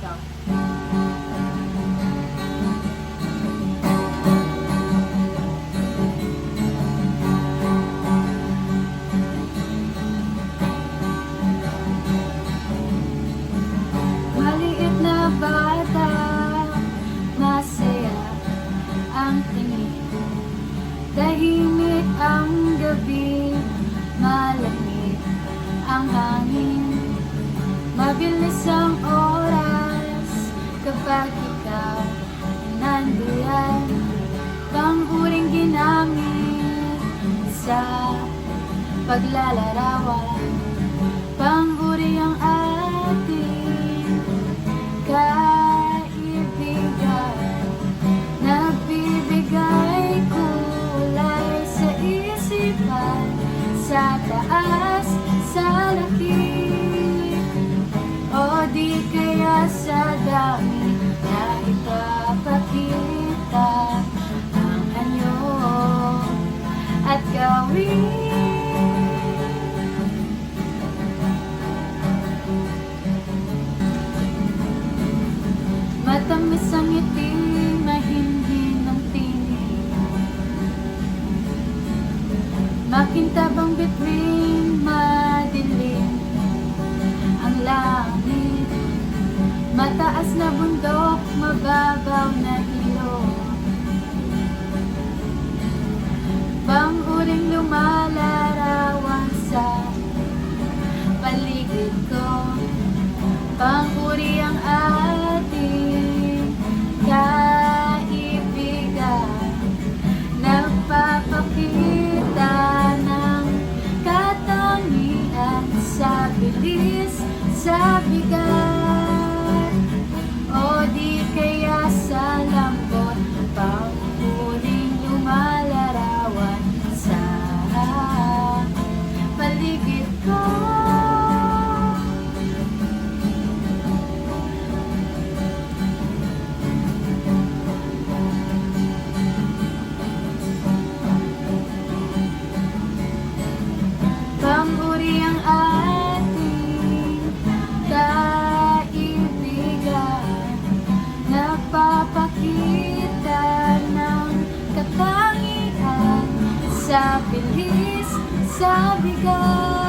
Maliit na bata, masaya ang tingin. Tahimik ang gabi, malamig ang hangin. Mabilis ang oras kapag ikaw nandiyan. Pang-uring ginamit sa paglalarawan. Pang-uri ang ating kaibigan Nagbibigay kulay sa isipan Sa taas, sa laki O di kaya sa Matamis ang ngiti, mahindi ng tingin. Makintabang bituin, madilim Ang langit? Mataas na bundok, mababaw na ilog sabi ka sabi ka